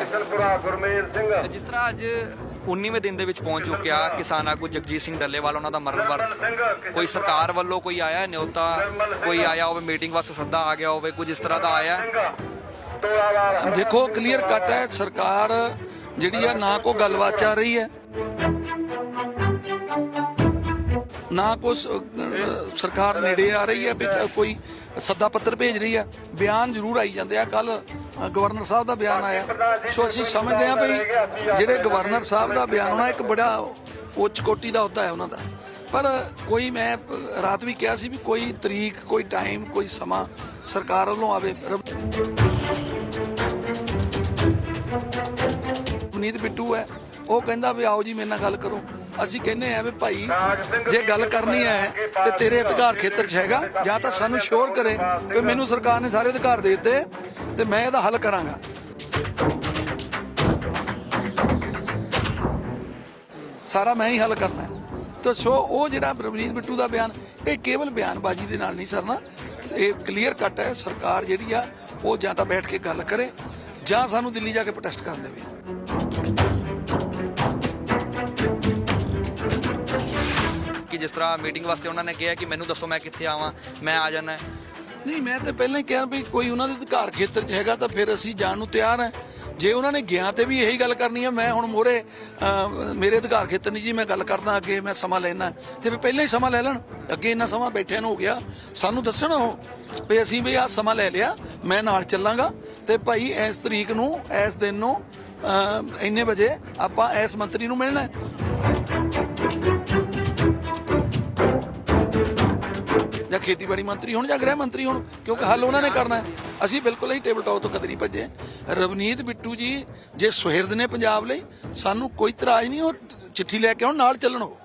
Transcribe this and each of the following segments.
ਰਿਹਾ ਜਲਪੁਰਾ ਗੁਰਮੇਲ ਸਿੰਘ। ਜਿਸ ਤਰ੍ਹਾਂ ਅੱਜ 19ਵੇਂ ਦਿਨ ਦੇ ਵਿੱਚ ਪਹੁੰਚ ਚੁੱਕਿਆ ਕਿਸਾਨ ਆਗੂ ਜਗਜੀਤ ਸਿੰਘ ਡੱਲੇਵਾਲ ਉਹਨਾਂ ਦਾ ਮਰਨ ਵਰਤ। ਕੋਈ ਸਰਕਾਰ ਵੱਲੋਂ ਕੋਈ ਆਇਆ ਨਿਯੋਤਾ ਕੋਈ ਆਇਆ ਹੋਵੇ ਮੀਟਿੰਗ ਵਾਸਤੇ ਸੱਦਾ ਆ ਗਿਆ ਹੋਵੇ ਕੁਝ ਇਸ ਤਰ੍ਹਾਂ ਦਾ ਆਇਆ ਦੇਖੋ ਕਲੀਅਰ ਕੱਟ ਹੈ। ਸਰਕਾਰ ਜਿਹੜੀ ਆ ਨਾ ਕੋ ਗੱਲਬਾਤ ਚੱਲ ਰਹੀ ਹੈ। ਨਾ ਕੋ ਸਰਕਾਰ ਨੇੜੇ ਆ ਰਹੀ ਹੈ ਕੋਈ ਸੱਦਾ ਪੱਤਰ ਭੇਜ ਰਹੀ ਹੈ। ਬਿਆਨ ਜ਼ਰੂਰ ਆਈ ਜਾਂਦੇ ਆ। ਕੱਲ ਗਵਰਨਰ ਸਾਹਿਬ ਦਾ ਬਿਆਨ ਆਇਆ। ਸੋ ਅਸੀਂ ਸਮਝਦੇ ਹਾਂ ਵੀ ਜਿਹੜੇ ਗਵਰਨਰ ਸਾਹਿਬ ਦਾ ਬਿਆਨ ਹੋਣਾ, ਇੱਕ ਬੜਾ ਉੱਚ ਕੋਟੀ ਦਾ ਹੁੰਦਾ ਹੈ ਉਹਨਾਂ ਦਾ। ਪਰ ਕੋਈ ਮੈਂ ਰਾਤ ਵੀ ਕਿਹਾ ਸੀ ਵੀ ਕੋਈ ਤਰੀਕ, ਕੋਈ ਟਾਈਮ ਕੋਈ ਸਮਾਂ ਸਰਕਾਰ ਵੱਲੋਂ ਆਵੇ। ਰੱਬ- ਬਿੱਟੂ ਹੈ, ਉਹ ਕਹਿੰਦਾ ਵੀ ਆਓ ਜੀ, ਮੇਰੇ ਨਾਲ ਗੱਲ ਕਰੋ। ਅਸੀਂ ਕਹਿੰਦੇ ਆ ਵੀ ਭਾਈ, ਜੇ ਗੱਲ ਕਰਨੀ ਹੈ ਤੇ ਤੇਰੇ ਅਧਿਕਾਰ ਖੇਤਰ 'ਚ ਹੈਗਾ, ਜਾਂ ਤਾਂ ਸਾਨੂੰ ਸ਼ੋਰ ਕਰੇ ਵੀ ਮੈਨੂੰ ਸਰਕਾਰ ਨੇ ਸਾਰੇ ਅਧਿਕਾਰ ਦੇ ਦਿੱਤੇ। ਤੇ ਮੈਂ ਇਹਦਾ ਹੱਲ ਕਰਾਂਗਾ। ਸਾਰਾ ਮੈਂ ਹੀ ਹੱਲ ਕਰਨਾ ਤਾਂ ਸੋ ਉਹ ਜਿਹੜਾ ਰਵਨੀਤ ਬਿੱਟੂ ਦਾ ਬਿਆਨ, ਇਹ ਕੇਵਲ ਬਿਆਨਬਾਜ਼ੀ ਦੇ ਨਾਲ ਨਹੀਂ ਸਰਨਾ। ਇਹ ਕਲੀਅਰ ਕੱਟ ਹੈ, ਸਰਕਾਰ ਜਿਹੜੀ ਆ, ਉਹ ਜਾਂ ਤਾਂ ਬੈਠ ਕੇ ਗੱਲ ਕਰੇ, ਜਾਂ ਸਾਨੂੰ ਦਿੱਲੀ ਜਾ ਕੇ ਪ੍ਰੋਟੈਸਟ ਕਰਨ ਦੇਵੇ। ਕਿ ਜਿਸ ਤਰ੍ਹਾਂ ਮੀਟਿੰਗ ਵਾਸਤੇ ਉਹਨਾਂ ਨੇ ਕਿਹਾ ਕਿ ਮੈਨੂੰ ਦੱਸੋ ਮੈਂ ਕਿੱਥੇ ਆਵਾਂ, ਮੈਂ ਆ ਜਾਣਾ ਨਹੀਂ, ਮੈਂ ਤਾਂ ਪਹਿਲਾਂ ਹੀ ਕਿਹਾ ਵੀ ਕੋਈ ਉਹਨਾਂ ਦੇ ਅਧਿਕਾਰ ਖੇਤਰ 'ਚ ਹੈਗਾ ਤਾਂ ਫਿਰ ਅਸੀਂ ਜਾਣ ਨੂੰ ਤਿਆਰ ਹਾਂ। ਜੇ ਉਹਨਾਂ ਨੇ ਗਿਆ ਤੇ ਵੀ ਇਹੀ ਗੱਲ ਕਰਨੀ ਹੈ ਮੈਂ ਹੁਣ ਮੋਰੇ ਮੇਰੇ ਅਧਿਕਾਰ ਖੇਤਰ ਨਹੀਂ ਜੀ, ਮੈਂ ਗੱਲ ਕਰਦਾ ਅੱਗੇ, ਮੈਂ ਸਮਾਂ ਲੈਣਾ ਤੇ ਫਿਰ ਪਹਿਲਾਂ ਹੀ ਸਮਾਂ ਲੈ ਲੈਣ। ਅੱਗੇ ਇੰਨਾ ਸਮਾਂ ਬੈਠਿਆਂ ਨੂੰ ਹੋ ਗਿਆ। ਸਾਨੂੰ ਦੱਸਣ ਉਹ ਵੀ ਅਸੀਂ ਵੀ ਆਹ ਸਮਾਂ ਲੈ ਲਿਆ, ਮੈਂ ਨਾਲ ਚੱਲਾਂਗਾ। ਤੇ ਭਾਈ ਇਸ ਤਰੀਕ ਨੂੰ, ਇਸ ਦਿਨ ਨੂੰ ਇੰਨੇ ਵਜੇ ਆਪਾਂ ਇਸ ਮੰਤਰੀ ਨੂੰ ਮਿਲਣਾ ਹੈ। ਖੇਤੀਬਾੜੀ ਮੰਤਰੀ ਹੋਣ ਜਾਂ ਗ੍ਰਹਿ ਮੰਤਰੀ ਹੋਣ, ਕਿਉਂਕਿ ਹੱਲ ਉਹਨਾਂ ਨੇ ਕਰਨਾ ਹੈ। ਅਸੀਂ ਬਿਲਕੁਲ ਹੀ ਟੇਬਲ ਟਾਕ ਤੋਂ ਕਦੇ ਨਹੀਂ ਭੱਜੇ। ਰਵਨੀਤ ਬਿੱਟੂ ਜੀ, ਜੇ ਸੁਹਿਰਦ ਨੇ ਪੰਜਾਬ ਲਈ, ਸਾਨੂੰ ਕੋਈ ਇਤਰਾਜ਼ ਨਹੀਂ, ਉਹ ਚਿੱਠੀ ਲੈ ਕੇ ਆਉਣ, ਨਾਲ ਚੱਲਣ ਉਹ।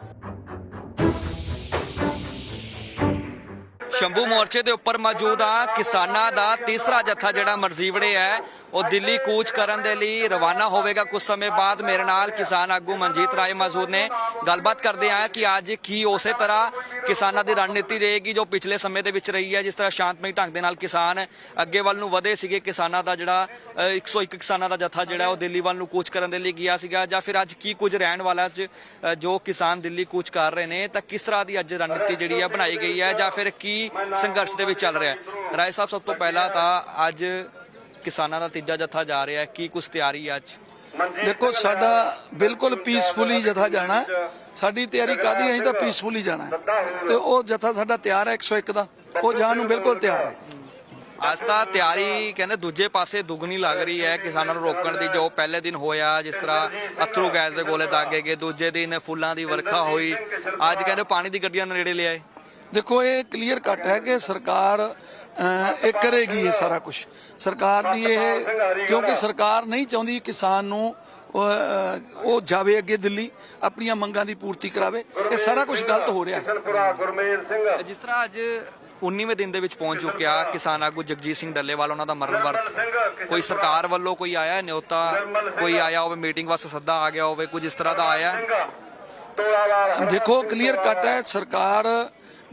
ਸ਼ੰਭੂ ਮੋਰਚੇ ਦੇ ਉੱਪਰ ਮੌਜੂਦ ਆ ਕਿਸਾਨਾਂ ਦਾ ਤੀਸਰਾ ਜੱਥਾ ਜਿਹੜਾ ਮਰਜ਼ੀਵੜੇ ਹੈ। ਉਹ ਦਿੱਲੀ ਕੂਚ ਕਰਨ ਦੇ ਲਈ ਰਵਾਨਾ ਹੋਵੇਗਾ ਕੁਝ ਸਮੇਂ ਬਾਅਦ। ਮੇਰੇ ਨਾਲ ਕਿਸਾਨ ਆਗੂ ਮਨਜੀਤ ਰਾਏ ਮੌਜੂਦ ਨੇ। ਗੱਲਬਾਤ ਕਰਦੇ ਆ ਕਿ ਅੱਜ ਕੀ ਉਸੇ ਤਰ੍ਹਾਂ ਕਿਸਾਨਾਂ ਦੀ ਰਣਨੀਤੀ ਰਹੇਗੀ ਜੋ ਪਿਛਲੇ ਸਮੇਂ ਦੇ ਵਿੱਚ ਰਹੀ ਹੈ ਜਿਸ ਤਰ੍ਹਾਂ ਸ਼ਾਂਤਮਈ ਢੰਗ ਦੇ ਨਾਲ ਕਿਸਾਨ ਅੱਗੇ ਵੱਲ ਨੂੰ ਵਧੇ ਸੀਗੇ। ਕਿਸਾਨਾਂ ਦਾ ਜਿਹੜਾ ਅ, 101 ਕਿਸਾਨਾਂ ਦਾ ਜਥਾ ਜਿਹੜਾ ਉਹ ਦਿੱਲੀ ਵੱਲ ਨੂੰ ਕੂਚ ਕਰਨ ਦੇ ਲਈ ਗਿਆ ਸੀਗਾ। ਜਾਂ ਫਿਰ ਅੱਜ ਕੀ ਕੁਝ ਰਹਿਣ ਵਾਲਾ ਅੱਜ ਜੋ ਕਿਸਾਨ ਦਿੱਲੀ ਕੂਚ ਕਰ ਰਹੇ ਨੇ ਤਾਂ ਕਿਸ ਤਰ੍ਹਾਂ ਦੀ ਅੱਜ ਰਣਨੀਤੀ ਜਿਹੜੀ ਹੈ ਬਣਾਈ ਗਈ ਹੈ ਜਾਂ ਫਿਰ ਕੀ ਸੰਘਰਸ਼ ਦੇ ਵਿੱਚ ਚੱਲ ਰਿਹਾ ਹੈ? ਰਾਏ ਸਾਹਿਬ ਸਭ ਤੋਂ ਪਹਿਲਾਂ ਤਾਂ ਅੱਜ ਕਿਸਾਨਾਂ ਦਾ ਤੀਜਾ ਜੱਥਾ ਜਾ ਰਿਹਾ ਹੈ। ਕੀ ਕੁਝ ਤਿਆਰੀ ਹੈ ਅੱਜ? ਦੇਖੋ ਸਾਡਾ ਬਿਲਕੁਲ ਪੀਸਫੁਲੀ ਜਥਾ ਜਾਣਾ। ਸਾਡੀ ਤਿਆਰੀ ਕਾਦੀ ਅਸੀਂ ਤਾਂ ਪੀਸਫੁਲੀ ਜਾਣਾ ਹੈ। ਤੇ ਉਹ ਜਥਾ ਸਾਡਾ ਤਿਆਰ ਹੈ 101 ਦਾ। ਉਹ ਜਾਣ ਨੂੰ ਬਿਲਕੁਲ ਤਿਆਰ ਹੈ। ਅੱਜ ਤਾਂ ਤਿਆਰੀ ਕਹਿੰਦੇ ਦੂਜੇ ਪਾਸੇ ਦੁੱਗਣੀ ਲੱਗ ਰਹੀ ਹੈ। ਕਿਸਾਨਾਂ ਨੂੰ ਰੋਕਣ ਦੀ ਜੋ ਪਹਿਲੇ ਦਿਨ ਹੋਇਆ ਜਿਸ ਤਰ੍ਹਾਂ ਅਥਰੂ ਗੈਸ ਦੇ ਗੋਲੇ ਦਾਗੇ ਗਏ ਦੂਜੇ ਦਿਨ ਫੁੱਲਾਂ ਦੀ ਵਰਖਾ ਹੋਈ। ਅੱਜ ਕਹਿੰਦੇ ਪਾਣੀ ਦੀ ਗੱਡੀਆਂ ਨੇੜੇ ਲਿਆਏ। ਦੇਖੋ ਇਹ ਕਲੀਅਰ ਕੱਟ ਹੈ ਕਿ ਸਰਕਾਰ ਇਹ ਕਰੇਗੀ ਇਹ ਸਾਰਾ ਕੁਝ ਸਰਕਾਰ ਦੀ ਇਹ ਕਿਉਂਕਿ ਸਰਕਾਰ ਨਹੀਂ ਚਾਹੁੰਦੀ ਕਿਸਾਨ ਨੂੰ ਉਹ, ਜਾਵੇ ਅੱਗੇ ਦਿੱਲੀ ਆਪਣੀਆਂ ਮੰਗਾਂ ਦੀ ਪੂਰਤੀ ਕਰਾਵੇ। ਇਹ ਸਾਰਾ ਕੁਝ ਗਲਤ ਹੋ ਰਿਹਾ। ਹੈ ਜਿਸ ਤਰ੍ਹਾਂ ਅੱਜ 19ਵੇਂ ਦਿਨ ਦੇ ਵਿੱਚ ਪਹੁੰਚ ਚੁੱਕਿਆ ਕਿਸਾਨ ਆਗੂ ਜਗਜੀਤ ਸਿੰਘ ਡੱਲੇਵਾਲ ਉਹਨਾਂ ਦਾ ਮਰਨ ਵਰਤ। ਕੋਈ ਸਰਕਾਰ ਵੱਲੋਂ ਕੋਈ ਆਇਆ ਨਿਯੋਤਾ ਕੋਈ ਆਇਆ ਹੋਵੇ ਮੀਟਿੰਗ ਵਾਸਤੇ ਸੱਦਾ ਆ ਗਿਆ ਹੋਵੇ ਕੁਝ ਇਸ ਤਰ੍ਹਾਂ ਦਾ ਆਇਆ? ਦੇਖੋ ਕਲੀਅਰ ਕੱਟ ਹੈ ਸਰਕਾਰ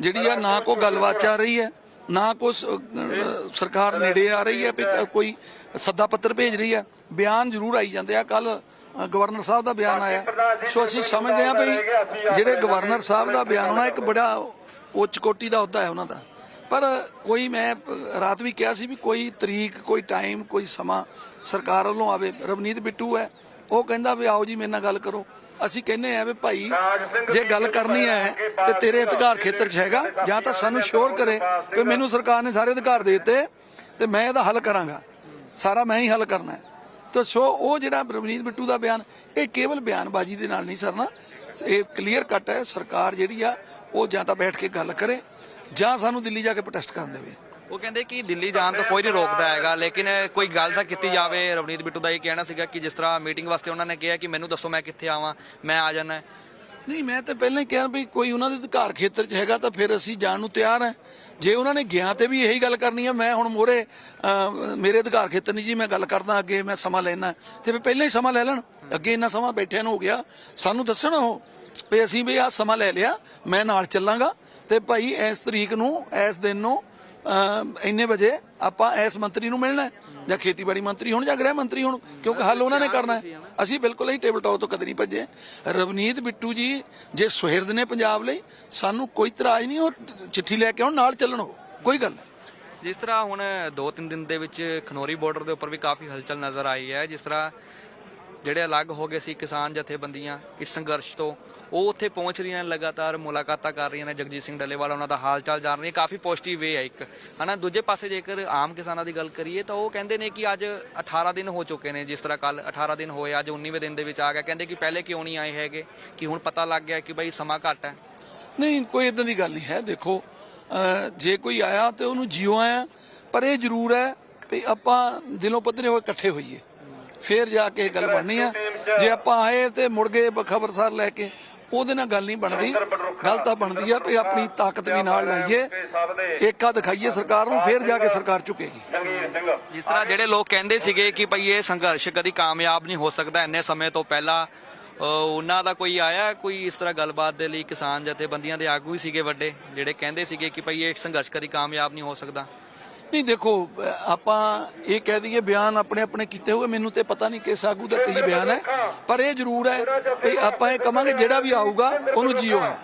ਜਿਹੜੀ ਆ, ਨਾ ਕੋ ਗੱਲਬਾਤ ਆ ਰਹੀ ਹੈ, ਨਾ ਕੋ ਸਰਕਾਰ ਨੇੜੇ ਆ ਰਹੀ ਹੈ ਵੀ ਕੋਈ ਸੱਦਾ ਪੱਤਰ ਭੇਜ ਰਹੀ ਹੈ। ਬਿਆਨ ਜ਼ਰੂਰ ਆਈ ਜਾਂਦੇ ਆ। ਕੱਲ ਗਵਰਨਰ ਸਾਹਿਬ ਦਾ ਬਿਆਨ ਆਇਆ। ਸੋ ਅਸੀਂ ਸਮਝਦੇ ਹਾਂ ਵੀ ਜਿਹੜੇ ਗਵਰਨਰ ਸਾਹਿਬ ਦਾ ਬਿਆਨ ਹੋਣਾ ਇੱਕ ਬੜਾ ਉੱਚ ਕੋਟੀ ਦਾ ਹੁੰਦਾ ਹੈ ਉਹਨਾਂ ਦਾ। ਪਰ ਕੋਈ ਮੈਂ ਰਾਤ ਵੀ ਕਿਹਾ ਸੀ ਵੀ ਕੋਈ ਤਰੀਕ, ਕੋਈ ਟਾਈਮ ਕੋਈ ਸਮਾਂ ਸਰਕਾਰ ਵੱਲੋਂ ਆਵੇ। ਰਵਨੀਤ ਬਿੱਟੂ ਹੈ। ਉਹ ਕਹਿੰਦਾ ਵੀ ਆਓ ਜੀ ਮੇਰੇ ਨਾਲ ਗੱਲ ਕਰੋ। ਅਸੀਂ ਕਹਿੰਦੇ ਆ ਵੀ ਭਾਈ ਜੇ ਗੱਲ ਕਰਨੀ ਹੈ ਤੇ ਤੇਰੇ ਅਧਿਕਾਰ ਖੇਤਰ 'ਚ ਹੈਗਾ ਜਾਂ ਤਾਂ ਸਾਨੂੰ ਸ਼ੋਰ ਕਰੇ ਵੀ ਮੈਨੂੰ ਸਰਕਾਰ ਨੇ ਸਾਰੇ ਅਧਿਕਾਰ ਦੇ ਦਿੱਤੇ ਤੇ ਮੈਂ ਇਹਦਾ ਹੱਲ ਕਰਾਂਗਾ। ਸਾਰਾ ਮੈਂ ਹੀ ਹੱਲ ਕਰਨਾ ਹੈ। ਤਾਂ ਸੋ ਉਹ ਜਿਹੜਾ ਰਵਨੀਤ ਬਿੱਟੂ ਦਾ ਬਿਆਨ ਇਹ ਕੇਵਲ ਬਿਆਨਬਾਜ਼ੀ ਦੇ ਨਾਲ ਨਹੀਂ ਸਰਨਾ। ਇਹ ਕਲੀਅਰ ਕੱਟ ਹੈ ਸਰਕਾਰ ਜਿਹੜੀ ਆ ਉਹ ਜਾਂ ਤਾਂ ਬੈਠ ਕੇ ਗੱਲ ਕਰੇ ਜਾਂ ਸਾਨੂੰ ਦਿੱਲੀ ਜਾ ਕੇ ਪ੍ਰੋਟੈਸਟ ਕਰਨ ਦੇਵੇ। ਉਹ ਕਹਿੰਦੇ ਕਿ ਦਿੱਲੀ ਜਾਣ ਤੋਂ ਕੋਈ ਨਹੀਂ ਰੋਕਦਾ ਹੈਗਾ, ਲੇਕਿਨ ਕੋਈ ਗੱਲ ਤਾਂ ਕੀਤੀ ਜਾਵੇ। ਰਵਨੀਤ ਬਿੱਟੂ ਦਾ ਇਹ ਕਹਿਣਾ ਸੀਗਾ ਕਿ ਜਿਸ ਤਰ੍ਹਾਂ ਮੀਟਿੰਗ ਵਾਸਤੇ ਉਹਨਾਂ ਨੇ ਕਿਹਾ ਕਿ ਮੈਨੂੰ ਦੱਸੋ ਮੈਂ ਕਿੱਥੇ ਆਵਾਂ, ਮੈਂ ਆ ਜਾਣਾ। ਨਹੀਂ, ਮੈਂ ਤਾਂ ਪਹਿਲਾਂ ਹੀ ਕਿਹਾ ਵੀ ਕੋਈ ਉਹਨਾਂ ਦੇ ਅਧਿਕਾਰ ਖੇਤਰ 'ਚ ਹੈਗਾ ਤਾਂ ਫਿਰ ਅਸੀਂ ਜਾਣ ਨੂੰ ਤਿਆਰ ਹਾਂ। ਜੇ ਉਹਨਾਂ ਨੇ ਗਿਆ ਤੇ ਵੀ ਇਹੀ ਗੱਲ ਕਰਨੀ ਹੈ ਮੈਂ ਹੁਣ ਮੋਰੇ ਮੇਰੇ ਅਧਿਕਾਰ ਖੇਤਰ ਨਹੀਂ ਜੀ, ਮੈਂ ਗੱਲ ਕਰਦਾ ਅੱਗੇ, ਮੈਂ ਸਮਾਂ ਲੈਣਾ। ਤੇ ਫਿਰ ਪਹਿਲਾਂ ਹੀ ਸਮਾਂ ਲੈ ਲੈਣ। ਅੱਗੇ ਇੰਨਾ ਸਮਾਂ ਬੈਠਿਆਂ ਨੂੰ ਹੋ ਗਿਆ। ਸਾਨੂੰ ਦੱਸਣ ਉਹ ਵੀ ਅਸੀਂ ਵੀ ਆਹ ਸਮਾਂ ਲੈ ਲਿਆ, ਮੈਂ ਨਾਲ ਚੱਲਾਂਗਾ। ਤੇ ਭਾਈ ਇਸ ਤਰੀਕ ਨੂੰ, ਇਸ ਦਿਨ ਨੂੰ ਇੰਨੇ ਵਜੇ ਆਪਾਂ ਇਸ ਮੰਤਰੀ ਨੂੰ ਮਿਲਣਾ ਹੈ, ਜਾਂ ਖੇਤੀਬਾੜੀ ਮੰਤਰੀ ਹੋਣ ਜਾਂ ਗ੍ਰਹਿ ਮੰਤਰੀ ਹੋਣ ਕਿਉਂਕਿ ਹੱਲ ਉਹਨਾਂ ਨੇ ਕਰਨਾ ਹੈ। ਅਸੀਂ ਬਿਲਕੁਲ ਹੀ ਟੇਬਲ ਟਾਪ ਤੋਂ ਕਦੇ ਨਹੀਂ ਭੱਜੇ। ਰਵਨੀਤ ਬਿੱਟੂ ਜੀ ਜੇ ਸੁਹਿਰਦ ਨੇ ਪੰਜਾਬ ਲਈ ਸਾਨੂੰ ਕੋਈ ਇਤਰਾਜ਼ ਨਹੀਂ ਉਹ ਚਿੱਠੀ ਲੈ ਕੇ ਆਉਣ ਨਾਲ ਚੱਲਣ ਉਹ ਕੋਈ ਗੱਲ ਨਹੀਂ। ਜਿਸ ਤਰ੍ਹਾਂ ਹੁਣ 2-3 ਦਿਨ ਦੇ ਵਿੱਚ ਖਨੋਰੀ ਬਾਰਡਰ ਦੇ ਉੱਪਰ ਵੀ ਕਾਫੀ ਹਲਚਲ ਨਜ਼ਰ ਆਈ ਹੈ ਜਿਸ ਤਰ੍ਹਾਂ ਜਿਹੜੇ ਅਲੱਗ ਹੋ ਗਏ ਸੀ ਕਿਸਾਨ ਜਥੇਬੰਦੀਆਂ ਇਸ ਸੰਘਰਸ਼ ਤੋਂ ਉਹ ਉੱਥੇ ਪਹੁੰਚ ਰਹੀਆਂ ਨੇ, ਲਗਾਤਾਰ ਮੁਲਾਕਾਤਾਂ ਕਰ ਰਹੀਆਂ ਨੇ ਜਗਜੀਤ ਸਿੰਘ ਡੱਲੇਵਾਲ, ਉਹਨਾਂ ਦਾ ਹਾਲ ਚਾਲ ਜਾਣ ਰਹੀ ਹੈ। ਕਾਫੀ ਪੋਜ਼ਿਟਿਵ ਵੇ ਹੈ ਇੱਕ। ਹਨਾ, ਦੂਜੇ ਪਾਸੇ ਜੇਕਰ ਆਮ ਕਿਸਾਨਾਂ ਦੀ ਗੱਲ ਕਰੀਏ ਤਾਂ ਉਹ ਕਹਿੰਦੇ ਨੇ ਕਿ ਅੱਜ 18 ਦਿਨ ਹੋ ਚੁੱਕੇ ਨੇ, ਜਿਸ ਤਰ੍ਹਾਂ ਕੱਲ 18 ਦਿਨ ਹੋਏ, ਅੱਜ 19ਵੇਂ ਦਿਨ ਦੇ ਵਿੱਚ ਆ ਗਿਆ। ਕਹਿੰਦੇ ਕਿ ਪਹਿਲੇ ਕਿਉਂ ਨਹੀਂ ਆਏ ਹੈਗੇ? ਕਿ ਹੁਣ ਪਤਾ ਲੱਗ ਗਿਆ ਕਿ ਬਈ ਸਮਾਂ ਘੱਟ ਹੈ। ਨਹੀਂ, ਕੋਈ ਇਦਾਂ ਦੀ ਗੱਲ ਨਹੀਂ ਹੈ। ਦੇਖੋ ਜੇ ਕੋਈ ਆਇਆ ਤੇ ਉਹਨੂੰ ਜਿਉ ਆਇਆ, ਪਰ ਇਹ ਜ਼ਰੂਰ ਹੈ ਵੀ ਆਪਾਂ ਦਿਲੋਂ ਪੱਧਰੇ ਹੋਏ ਇਕੱਠੇ ਹੋਈਏ। ਫੇਰ ਜਾ ਕੇ ਇਹ ਗੱਲ ਬਣਨੀ ਆ ਜੇ ਆਪਾਂ ਆਏ ਤੇ ਮੁੜ ਗਏ ਖਬਰਸਾਰ ਲੈ ਕੇ ਉਹਦੇ ਨਾਲ ਗੱਲ ਨਹੀਂ ਬਣਦੀ। ਗੱਲ ਤਾਂ ਬਣਦੀ ਆ ਵੀ ਆਪਣੀ ਤਾਕਤ ਵੀ ਨਾਲ ਲਾਈਏ। ਏਕਾ ਦਿਖਾਈਏ ਸਰਕਾਰ ਨੂੰ ਫੇਰ ਜਾ ਕੇ ਸਰਕਾਰ ਝੁਕੇਗੀ। ਜਿਸ ਤਰ੍ਹਾਂ ਜਿਹੜੇ ਲੋਕ ਕਹਿੰਦੇ ਸੀਗੇ ਕਿ ਭਈ ਇਹ ਸੰਘਰਸ਼ ਕਦੀ ਕਾਮਯਾਬ ਨਹੀਂ ਹੋ ਸਕਦਾ ਇੰਨੇ ਸਮੇਂ ਤੋਂ ਪਹਿਲਾਂ ਉਹਨਾਂ ਦਾ ਕੋਈ ਆਇਆ ਕੋਈ ਇਸ ਤਰ੍ਹਾਂ ਗੱਲਬਾਤ ਦੇ ਲਈ ਕਿਸਾਨ ਜਥੇਬੰਦੀਆਂ ਦੇ ਆਗੂ ਹੀ ਸੀਗੇ ਵੱਡੇ ਜਿਹੜੇ ਕਹਿੰਦੇ ਸੀਗੇ ਕਿ ਭਈ ਇਹ ਸੰਘਰਸ਼ ਕਦੀ ਕਾਮਯਾਬ ਨਹੀਂ ਹੋ ਸਕਦਾ। ਨਹੀਂ ਦੇਖੋ ਆਪਾਂ ਇਹ ਕਹਿ ਦਈਏ ਬਿਆਨ ਆਪਣੇ ਆਪਣੇ ਕੀਤੇ ਹੋਏ ਮੈਨੂੰ ਤੇ ਪਤਾ ਨਹੀਂ ਕਿਸ ਆਗੂ ਦਾ ਕੀ ਬਿਆਨ ਹੈ ਪਰ ਇਹ ਜ਼ਰੂਰ ਹੈ ਵੀ ਆਪਾਂ ਇਹ ਕਵਾਂਗੇ ਜਿਹੜਾ ਵੀ ਆਊਗਾ ਉਹਨੂੰ ਜੀਓ ਹੈ।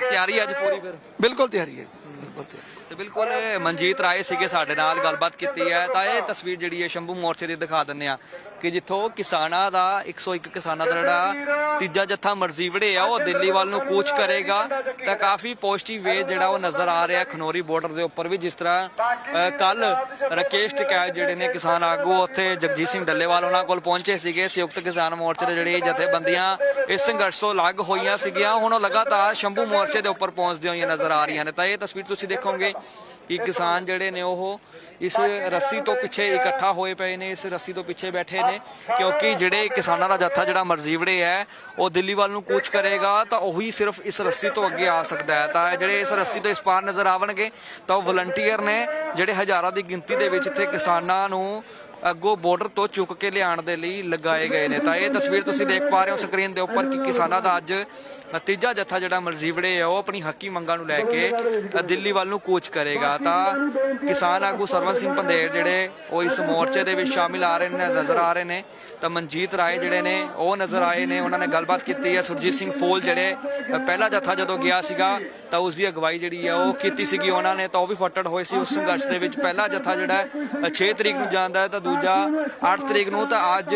ਤਿਆਰੀ ਅੱਜ ਪੂਰੀ ਫਿਰ? ਬਿਲਕੁਲ ਤਿਆਰੀ ਹੈ ਜੀ ਬਿਲਕੁਲ ਤਿਆਰੀ ਤੇ ਬਿਲਕੁਲ ਮਨਜੀਤ ਰਾਏ ਸੀਗੇ ਸਾਡੇ ਨਾਲ, ਗੱਲਬਾਤ ਕੀਤੀ ਹੈ। ਤਾਂ ਇਹ ਤਸਵੀਰ ਜਿਹੜੀ ਹੈ ਸ਼ੰਭੂ ਮੋਰਚੇ ਦੀ ਦਿਖਾ ਦਿੰਨੇ ਆ ਕਿ ਜਿੱਥੋਂ ਕਿਸਾਨਾਂ ਦਾ 101 ਕਿਸਾਨਾਂ ਦਾ ਜਿਹੜਾ ਤੀਜਾ ਜੱਥਾ ਮਰਜੀਵੜੇ ਆ, ਉਹ ਦਿੱਲੀ ਵੱਲ ਨੂੰ ਕੂਚ ਕਰੇਗਾ। ਤਾਂ ਕਾਫੀ ਪੋਜ਼ਿਟਿਵ ਵੇ ਜਿਹੜਾ ਉਹ ਨਜ਼ਰ ਆ ਰਿਹਾ ਖਨੋਰੀ ਬਾਰਡਰ ਦੇ ਉੱਪਰ ਵੀ, ਜਿਸ ਤਰ੍ਹਾਂ ਕੱਲ ਰਕੇਸ਼ ਟਿਕੈਤ ਜਿਹੜੇ ਨੇ ਕਿਸਾਨ ਆਗੂ, ਉੱਥੇ ਜਗਜੀਤ ਸਿੰਘ ਡੱਲੇਵਾਲ ਉਹਨਾਂ ਕੋਲ ਪਹੁੰਚੇ ਸੀਗੇ। ਸੰਯੁਕਤ ਕਿਸਾਨ ਮੋਰਚੇ ਦੇ ਜਿਹੜੇ ਜਥੇਬੰਦੀਆਂ ਇਸ ਸੰਘਰਸ਼ ਤੋਂ ਅਲੱਗ ਹੋਈਆਂ ਸੀਗੀਆਂ। ਹੁਣ ਉਹ ਲਗਾਤਾਰ ਸ਼ੰਭੂ ਮੋਰਚੇ ਦੇ ਉੱਪਰ ਪਹੁੰਚਦੀਆਂ ਹੋਈਆਂ ਨਜ਼ਰ ਆ ਰਹੀਆਂ ਨੇ। ਤਾਂ ਇਹ ਤਸਵੀਰ ਤੁਸੀਂ ਦੇਖੋਗੇ ਕਿ ਕਿਸਾਨ ਜਿਹੜੇ ਨੇ ਉਹ ਇਸ ਰੱਸੀ ਤੋਂ ਪਿੱਛੇ ਇਕੱਠਾ ਹੋਏ ਪਏ ਨੇ, ਇਸ ਰੱਸੀ ਤੋਂ ਪਿੱਛੇ ਬੈਠੇ ਨੇ, ਕਿਉਂਕਿ ਜਿਹੜੇ ਕਿਸਾਨਾਂ ਦਾ ਜੱਥਾ ਜਿਹੜਾ ਮਰਜ਼ੀਵੜੇ ਹੈ, ਉਹ ਦਿੱਲੀ ਵੱਲ ਨੂੰ ਕੂਚ ਕਰੇਗਾ ਤਾਂ ਉਹੀ ਸਿਰਫ ਇਸ ਰੱਸੀ ਤੋਂ ਅੱਗੇ ਆ ਸਕਦਾ ਹੈ। ਤਾਂ ਜਿਹੜੇ ਇਸ ਰੱਸੀ ਤੋਂ ਇਸ ਪਾਰ ਨਜ਼ਰ ਆਵਣਗੇ, ਤਾਂ ਉਹ ਵਲੰਟੀਅਰ ਨੇ ਜਿਹੜੇ ਹਜ਼ਾਰਾਂ ਦੀ ਗਿਣਤੀ ਦੇ ਵਿੱਚ ਇੱਥੇ ਕਿਸਾਨਾਂ ਨੂੰ ਅੱਗੋਂ ਬਾਰਡਰ ਤੋਂ ਚੁੱਕ ਕੇ ਲਿਆਉਣ ਦੇ ਲਈ ਲਗਾਏ ਗਏ ਨੇ। ਤਾਂ ਇਹ ਤਸਵੀਰ ਤੁਸੀਂ ਦੇਖ ਪਾ ਰਹੇ ਹੋ ਸਕਰੀਨ ਦੇ ਉੱਪਰ ਕਿ ਕਿਸਾਨਾਂ ਦਾ ਅੱਜ ਤੀਜਾ ਜੱਥਾ ਜਿਹੜਾ ਮਰਜ਼ੀਵੜੇ ਹੈ ਉਹ ਆਪਣੀ ਹੱਕੀ ਮੰਗਾਂ ਨੂੰ ਲੈ ਕੇ ਦਿੱਲੀ ਵੱਲ ਨੂੰ ਕੂਚ ਕਰੇਗਾ। ਤਾਂ ਕਿਸਾਨ ਆਗੂ ਸਰਵਨ ਸਿੰਘ ਪੰਧੇਰ ਜਿਹੜੇ ਉਹ ਇਸ ਮੋਰਚੇ ਦੇ ਵਿੱਚ ਸ਼ਾਮਿਲ ਆ ਰਹੇ ਨੇ ਨਜ਼ਰ ਆ ਰਹੇ ਨੇ ਤਾਂ ਮਨਜੀਤ ਰਾਏ ਜਿਹੜੇ ਨੇ ਉਹ ਨਜ਼ਰ ਆਏ ਨੇ ਉਹਨਾਂ ਨੇ ਗੱਲਬਾਤ ਕੀਤੀ ਹੈ। ਸੁਰਜੀਤ ਸਿੰਘ ਫੋਲ ਜਿਹੜੇ ਪਹਿਲਾ ਜੱਥਾ ਜਦੋਂ ਗਿਆ ਸੀਗਾ ਤਾਂ ਉਸ ਦੀ ਅਗਵਾਈ ਜਿਹੜੀ ਹੈ ਉਹ ਕੀਤੀ ਸੀਗੀ ਉਹਨਾਂ ਨੇ ਤਾਂ ਉਹ ਵੀ ਫੱਟੜ ਹੋਏ ਸੀ। ਉਸ ਸੰਘਰਸ਼ ਦੇ ਵਿੱਚ ਪਹਿਲਾ ਜੱਥਾ ਜਿਹੜਾ ਹੈ 6 ਤਰੀਕ ਨੂੰ ਜਾਂਦਾ ਹੈ ਤਾਂ ਦੂਜਾ 8 ਤਰੀਕ ਨੂੰ ਤਾਂ ਅੱਜ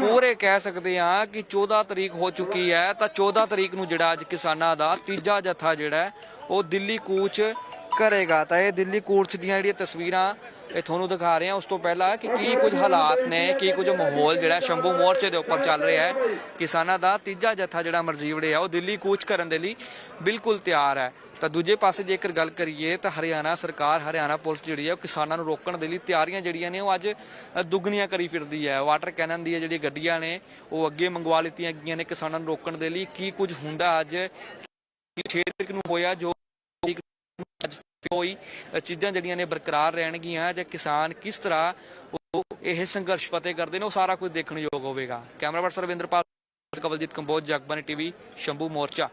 ਪੂਰੇ ਕਹਿ ਸਕਦੇ ਹਾਂ ਕਿ 14 ਤਰੀਕ ਹੋ ਚੁੱਕੀ ਹੈ। ਤਾਂ 14 ਤਰੀਕ ਨੂੰ ਜਿਹੜਾ ਅੱਜ ਕਿਸਾਨਾਂ ਦਾ ਤੀਜਾ ਜਥਾ ਜਿਹੜਾ ਹੈ, ਉਹ ਦਿੱਲੀ ਕੂਚ ਕਰੇਗਾ। ਤਾਂ ਇਹ ਦਿੱਲੀ ਕੂਚ ਦੀਆਂ ਜਿਹੜੀਆਂ ਤਸਵੀਰਾਂ ਇਹ ਤੁਹਾਨੂੰ ਦਿਖਾ ਰਹੇ ਹਾਂ ਉਸ ਤੋਂ ਪਹਿਲਾਂ ਕਿ ਕੀ ਕੁਝ ਹਾਲਾਤ ਨੇ, ਕੀ ਕੁਝ ਮਾਹੌਲ ਜਿਹੜਾ ਸ਼ੰਭੂ ਮੋਰਚੇ ਦੇ ਉੱਪਰ ਚੱਲ ਰਿਹਾ ਹੈ। ਕਿਸਾਨਾਂ ਦਾ ਤੀਜਾ ਜਥਾ ਜਿਹੜਾ ਮਰਜ਼ੀਵੜੇ ਆ, ਉਹ ਦਿੱਲੀ ਕੂਚ ਕਰਨ ਦੇ ਲਈ ਬਿਲਕੁਲ ਤਿਆਰ ਹੈ। ਤਾਂ ਦੂਜੇ ਪਾਸੇ ਜੇਕਰ ਗੱਲ ਕਰੀਏ ਤਾਂ ਹਰਿਆਣਾ ਸਰਕਾਰ, ਹਰਿਆਣਾ ਪੁਲਿਸ ਜਿਹੜੀ ਹੈ ਉਹ ਕਿਸਾਨਾਂ ਨੂੰ ਰੋਕਣ ਦੇ ਲਈ ਤਿਆਰੀਆਂ ਜਿਹੜੀਆਂ ਨੇ ਉਹ ਅੱਜ ਦੁੱਗਣੀਆਂ ਕਰੀ ਫਿਰਦੀ ਹੈ। ਵਾਟਰ ਕੈਨਨ ਦੀਆਂ ਜਿਹੜੀਆਂ ਗੱਡੀਆਂ ਨੇ, ਉਹ ਅੱਗੇ ਮੰਗਵਾ ਲਿੱਤੀਆਂ ਗਈਆਂ ਨੇ ਕਿਸਾਨਾਂ ਨੂੰ ਰੋਕਣ ਦੇ ਲਈ। ਕੀ ਕੁਝ ਹੁੰਦਾ ਅੱਜ? ਕੀ 6 ਤਰੀਕ ਨੂੰ ਹੋਇਆ ਜੋ ਕੋਈ ਚੀਜ਼ਾਂ ਜਿਹੜੀਆਂ ਨੇ ਬਰਕਰਾਰ ਰਹਿਣਗੀਆਂ ਜਾਂ ਕਿਸਾਨ ਕਿਸ ਤਰ੍ਹਾਂ ਉਹ ਇਹ ਸੰਘਰਸ਼ ਫਤਿਹ ਕਰਦੇ ਨੇ, ਉਹ ਸਾਰਾ ਕੁਝ ਦੇਖਣ ਯੋਗ ਹੋਵੇਗਾ। Camera person Ravinderpal Kawaljit Kamboj Jagbani TV, Shambhu ਮੋਰਚਾ।